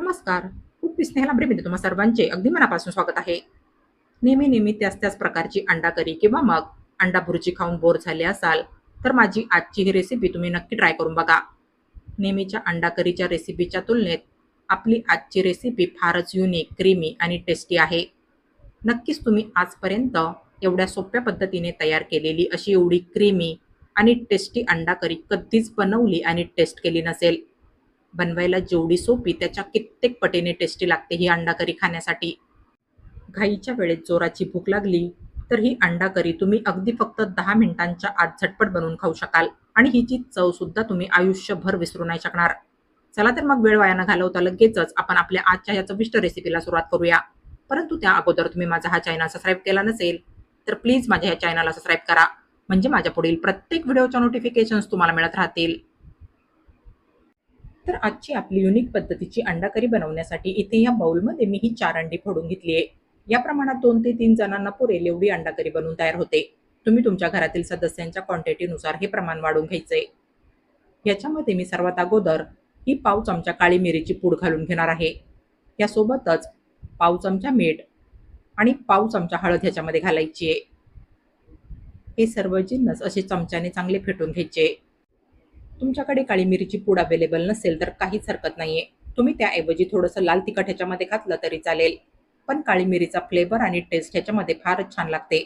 नमस्कार. खूप स्नेहाला ब्रेमध्ये तुम्हा सर्वांचे अगदी मनापासून स्वागत आहे. नेहमी नेहमी त्याच त्याच प्रकारची अंडा करी किंवा मग अंडा भुर्जी खाऊन बोर झाले असाल तर माझी आजची ही रेसिपी तुम्ही नक्की ट्राय करून बघा. नेहमीच्या अंडा करीच्या रेसिपीच्या तुलनेत आपली आजची रेसिपी फारच युनिक क्रीमी आणि टेस्टी आहे. नक्कीच तुम्ही आजपर्यंत एवढ्या सोप्या पद्धतीने तयार केलेली अशी एवढी क्रीमी आणि टेस्टी अंडा करी कधीच बनवली आणि टेस्ट केली नसेल. बनवायला जेवढी सोपी त्याच्या कित्येक पटीने टेस्टी लागते ही अंडा करी खाण्यासाठी. घाईच्या वेळेत जोराची भूक लागली तर ही अंडा करी तुम्ही अगदी फक्त दहा मिनिटांच्या आत झटपट बनवून खाऊ शकाल आणि हिची चव सुद्धा तुम्ही आयुष्यभर विसरू नाही शकणार. चला तर मग वेळ वाया न घालवता लगेचच आपण आपल्या आजच्या या चविष्ट रेसिपीला सुरुवात करूया. परंतु त्या अगोदर तुम्ही माझा हा चॅनल सबस्क्राईब केला नसेल तर प्लीज माझ्या या चॅनलला सबस्क्राईब करा. म्हणजे माझ्या पुढील प्रत्येक व्हिडिओच्या नोटिफिकेशन्स तुम्हाला मिळत राहतील. तर आजची आपली युनिक पद्धतीची अंडा करी बनवण्यासाठी इथे या बाउलमध्ये मी ही चार अंडी फोडून घेतली आहे. या प्रमाणात दोन ते तीन जणांना पुरेल एवढी अंडा करी बनवून तयार होते. तुम्ही तुमच्या घरातील सदस्यांच्या क्वांटिटीनुसार हे प्रमाण वाढून घ्यायचे याच्यामध्ये मी सर्वात अगोदर ही पाव चमचा काळी मिरीची पूड घालून घेणार आहे. यासोबतच पाव चमचा मीठ आणि पाव चमचा हळद ह्याच्यामध्ये घालायची आहे. हे सर्व जिन्नस असे चमच्याने चांगले फेटून घ्यायचे. तुमच्याकडे काळी मिरीची पूड अवेलेबल नसेल तर काहीच हरकत नाहीये. तुम्ही त्याऐवजी थोडंसं लाल तिखट ह्याच्यामध्ये घातलं तरी चालेल. पण काळी मिरीचा फ्लेवर आणि टेस्ट ह्याच्यामध्ये फारच छान लागते.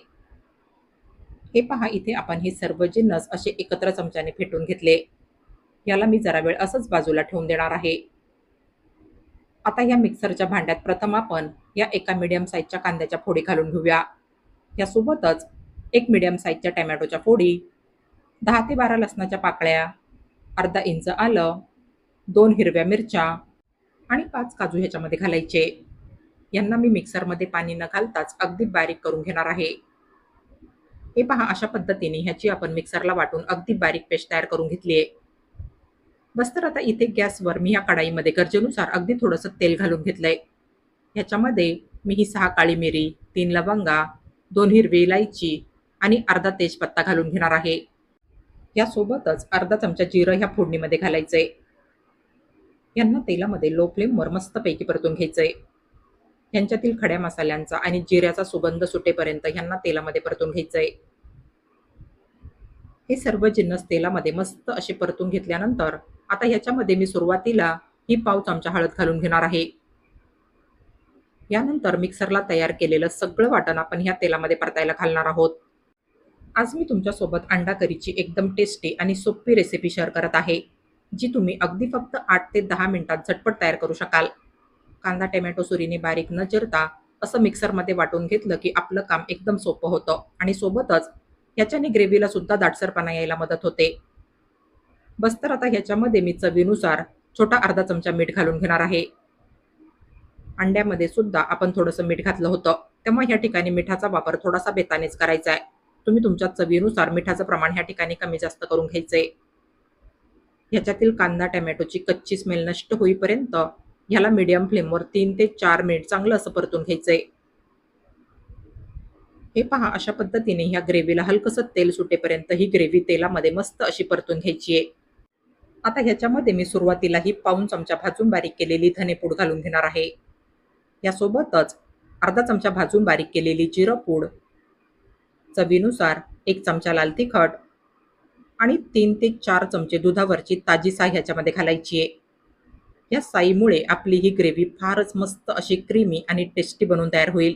हे पहा इथे आपण हे सर्व जिन्नस असे एकत्र चमच्याने फेटून घेतले. याला मी जरा वेळ असंच बाजूला ठेवून देणार आहे. आता या मिक्सरच्या भांड्यात प्रथम आपण या एका मीडियम साईजच्या कांद्याच्या फोडी घालून घेऊया. यासोबतच एक मीडियम साईजच्या टॅमॅटोच्या फोडी दहा ते बारा लसणाच्या पाकळ्या अर्धा इंच आलं दोन हिरव्या मिरच्या आणि पाच काजू ह्याच्यामध्ये घालायचे. यांना मी मिक्सरमध्ये पाणी न घालताच अगदी बारीक करून घेणार आहे. हे पहा अशा पद्धतीने ह्याची आपण मिक्सरला वाटून अगदी बारीक पेस्ट तयार करून घेतली आहे बस तर आता इथे गॅसवर मी ह्या कढाईमध्ये गरजेनुसार अगदी थोडंसं तेल घालून घेतलंय. ह्याच्यामध्ये मी ही सहा काळी मिरी तीन लवंगा दोन हिरवी इलायची आणि अर्धा तेजपत्ता घालून घेणार आहे. यासोबतच अर्धा चमचा जिरं ह्या फोडणीमध्ये घालायचंय. यांना तेलामध्ये लो फ्लेमवर मस्तपैकी परतून घ्यायचंय. यांच्यातील खड्या मसाल्यांचा आणि जिऱ्याचा सुगंध सुटेपर्यंत ह्यांना तेलामध्ये परतून घ्यायचंय. हे सर्व जिन्नस तेलामध्ये मस्त असे परतून घेतल्यानंतर आता ह्याच्यामध्ये मी सुरुवातीला ही पाव चमचा हळद घालून घेणार आहे. यानंतर मिक्सरला तयार केलेलं सगळं वाटण आपण ह्या तेलामध्ये परतायला घालणार आहोत. आज मी तुमच्यासोबत अंडा करीची एकदम टेस्टी आणि सोपी रेसिपी शेअर करत आहे जी तुम्ही अगदी फक्त आठ ते दहा मिनिटात झटपट तयार करू शकाल. कांदा टोमॅटो सुरीने बारीक न चिरता असं मिक्सरमध्ये वाटून घेतलं की आपलं काम एकदम सोपं होतं आणि सोबतच ह्याच्याने ग्रेव्हीला सुद्धा दाटसरपणा यायला मदत होते. बस तर आता ह्याच्यामध्ये मी चवीनुसार छोटा अर्धा चमचा मीठ घालून घेणार आहे. अंड्यामध्ये सुद्धा आपण थोडंसं मीठ घातलं होतं तेव्हा ह्या ठिकाणी मिठाचा वापर थोडासा बेतानेच करायचा आहे. तुम्ही तुमच्या चवीनुसार मिठाचं प्रमाण ह्या ठिकाणी कमी जास्त करून घ्यायचंय. ह्याच्यातील कांदा टॅमॅटोची कच्ची स्मेल नष्ट होईपर्यंत ह्याला मीडियम फ्लेमवर तीन ते चार मिनिट चांगलं असं परतून घ्यायचंय. हे पहा अशा पद्धतीने ह्या ग्रेव्हीला हलकसं तेल सुटेपर्यंत ही ग्रेव्ही तेलामध्ये मस्त अशी परतून घ्यायची आहे आता ह्याच्यामध्ये मी सुरुवातीला ही पाऊन चमचा भाजून बारीक केलेली धनेपूड घालून घेणार आहे. यासोबतच अर्धा चमचा भाजून बारीक केलेली जिरं पूड चवीनुसार एक चमचा लाल तिखट आणि तीन ते चार चमचे दुधावरची ताजी साय ह्याच्यामध्ये घालायची आहे. या साईमुळे आपली ही ग्रेव्ही फारच मस्त अशी क्रीमी आणि टेस्टी बनून तयार होईल.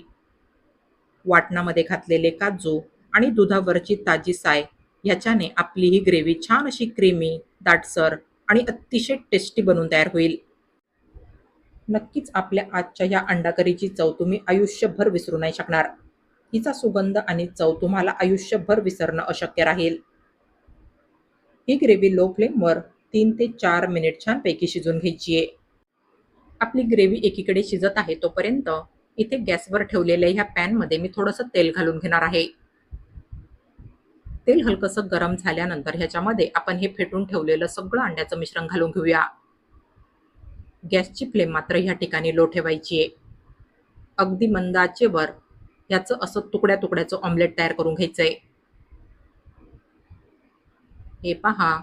वाटणामध्ये घातलेले काजू आणि दुधावरची ताजी साय ह्याच्याने आपली ही ग्रेव्ही छान अशी क्रीमी दाटसर आणि अतिशय टेस्टी बनून तयार होईल. नक्कीच आपल्या आजच्या या अंडाकरीची चव तुम्ही आयुष्यभर विसरू नाही शकणार. हिचा सुगंध आणि चव तुम्हाला आयुष्यभर विसरणं अशक्य राहील. ही ग्रेव्ही लो फ्लेमवर तीन ते चार मिनिट छानपैकी शिजून घ्यायची आहे आपली ग्रेव्ही एकीकडे शिजत आहे तोपर्यंत इथे गॅसवर ठेवलेल्या ह्या पॅनमध्ये मी थोडंसं तेल घालून घेणार आहे. तेल हलकंसं गरम झाल्यानंतर ह्याच्यामध्ये आपण हे फेटून ठेवलेलं सगळं अंड्याचं मिश्रण घालून घेऊया. गॅसची फ्लेम मात्र ह्या ठिकाणी लो ठेवायची आहे अगदी मंदाचेवर याचं असं तुकड्या तुकड्याचं ऑमलेट तयार करून घ्यायचंय. हे पहा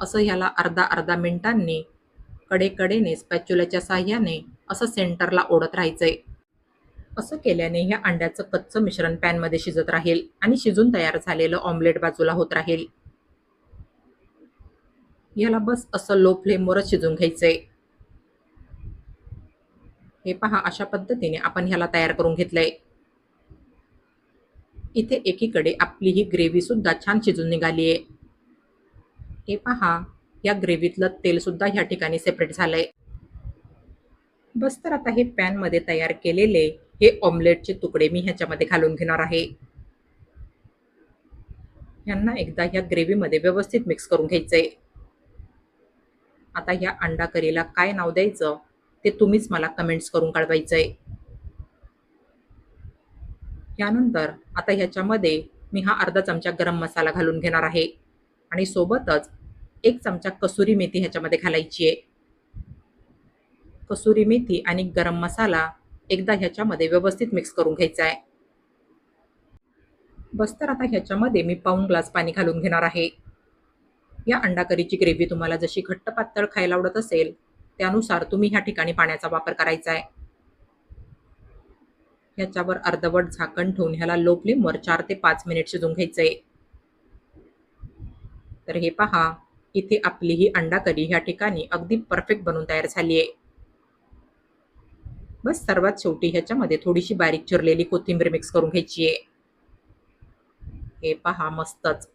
असं ह्याला अर्धा अर्धा मिनिटांनी कडेकडेने स्पॅच्युलाच्या साह्याने असं सेंटरला ओढत राहायचंय. असं केल्याने ह्या अंड्याचं कच्चं मिश्रण पॅनमध्ये शिजत राहील आणि शिजून तयार झालेलं ऑमलेट बाजूला होत राहील. याला बस असं लो फ्लेमवरच शिजून घ्यायचंय. हे पहा अशा पद्धतीने आपण ह्याला तयार करून घेतलंय. इथे एकीकडे आपली ही ग्रेव्ही सुद्धा छान शिजून निघाली आहे. हे पहा या ग्रेव्हीतलं तेल सुद्धा ह्या ठिकाणी सेपरेट झालंय. बस तर आता हे पॅनमध्ये तयार केलेले हे ऑमलेटचे तुकडे मी ह्याच्यामध्ये घालून घेणार आहे. यांना एकदा ह्या ग्रेव्हीमध्ये व्यवस्थित मिक्स करून घ्यायचंय. आता ह्या अंडा करीला काय नाव द्यायचं ते तुम्हीच मला कमेंट्स करून कळवायचंय. यानंतर आता ह्याच्यामध्ये मी हा अर्धा चमचा गरम मसाला घालून घेणार आहे. आणि सोबतच एक चमचा कसुरी मेथी ह्याच्यामध्ये घालायची आहे. कसुरी मेथी आणि गरम मसाला एकदा ह्याच्यामध्ये व्यवस्थित मिक्स करून घ्यायचा आहे. बस तर आता ह्याच्यामध्ये मी पाऊण ग्लास पाणी घालून घेणार आहे. या अंडा करीची ग्रेव्ही तुम्हाला जशी घट्ट पातळ खायला आवडत असेल त्यानुसार तुम्ही ह्या ठिकाणी पाण्याचा वापर करायचा आहे. ह्याच्यावर अर्धवट झाकण ठेवून ह्याला लो फ्लेमवर चार ते पाच मिनिट शिजून घ्यायचंय. तर हे पहा इथे आपली ही अंडा करी ह्या ठिकाणी अगदी परफेक्ट बनून तयार झाली आहे बस सर्वात शेवटी ह्याच्यामध्ये थोडीशी बारीक चिरलेली कोथिंबीर मिक्स करून घ्यायची आहे हे पहा मस्तच.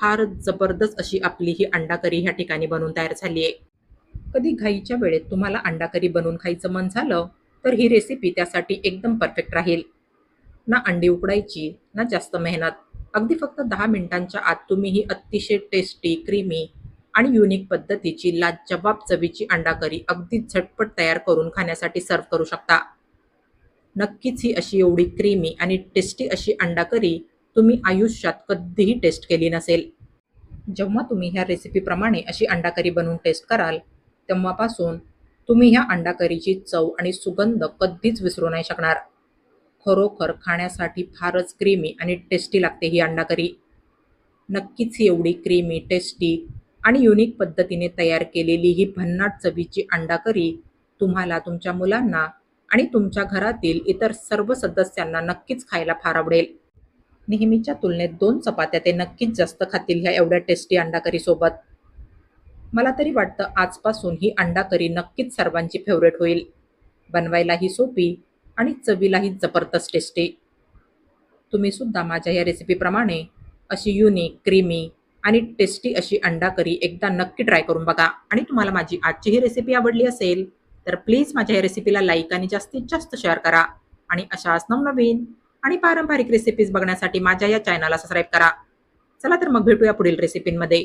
फार जबरदस्त अशी आपली ही अंडा करी ह्या ठिकाणी बनवून तयार झाली आहे कधी घाईच्या वेळेत तुम्हाला अंडा करी बनवून खायचं मन झालं तर ही रेसिपी त्यासाठी एकदम परफेक्ट राहील. ना अंडी उकडायची ना जास्त मेहनत. अगदी फक्त दहा मिनिटांच्या आत तुम्ही ही अतिशय टेस्टी क्रीमी आणि युनिक पद्धतीची लाजवाब चवीची अंडा करी अगदी झटपट तयार करून खाण्यासाठी सर्व करू शकता. नक्कीच ही अशी एवढी क्रीमी आणि टेस्टी अशी अंडा करी तुम्ही आयुष्यात कधीही टेस्ट केली नसेल. जेव्हा तुम्ही ह्या रेसिपीप्रमाणे अशी अंडा करी बनवून टेस्ट कराल तेव्हापासून तुम्ही ह्या अंडा करीची चव आणि सुगंध कधीच विसरू नाही शकणार. खरोखर खाण्यासाठी फारच क्रीमी आणि टेस्टी लागते ही अंडा करी नक्कीच ही एवढी क्रीमी टेस्टी आणि युनिक पद्धतीने तयार केलेली ही भन्नाट चवीची अंडा करी तुम्हाला तुमच्या मुलांना आणि तुमच्या घरातील इतर सर्व सदस्यांना नक्कीच खायला फार आवडेल. नेहमीच्या तुलनेत दोन चपात्या ते नक्कीच जास्त खातील ह्या एवढ्या टेस्टी अंडा करीसोबत मला तरी वाटतं आजपासून ही अंडा करी नक्कीच सर्वांची फेवरेट होईल. बनवायलाही सोपी आणि चवीलाही जबरदस्त टेस्टी तुम्ही सुद्धा माझ्या या रेसिपीप्रमाणे अशी युनिक क्रीमी आणि टेस्टी अशी अंडा करी एकदा नक्की ट्राय करून बघा. आणि तुम्हाला माझी आजची ही रेसिपी आवडली असेल तर प्लीज माझ्या या रेसिपीला लाईक आणि जास्तीत जास्त शेअर करा. आणि अशाच नवनवीन आणि पारंपरिक रेसिपीज बघण्यासाठी माझ्या या चॅनलला सबस्क्राईब करा. चला तर मग भेटूया पुढील रेसिपींमध्ये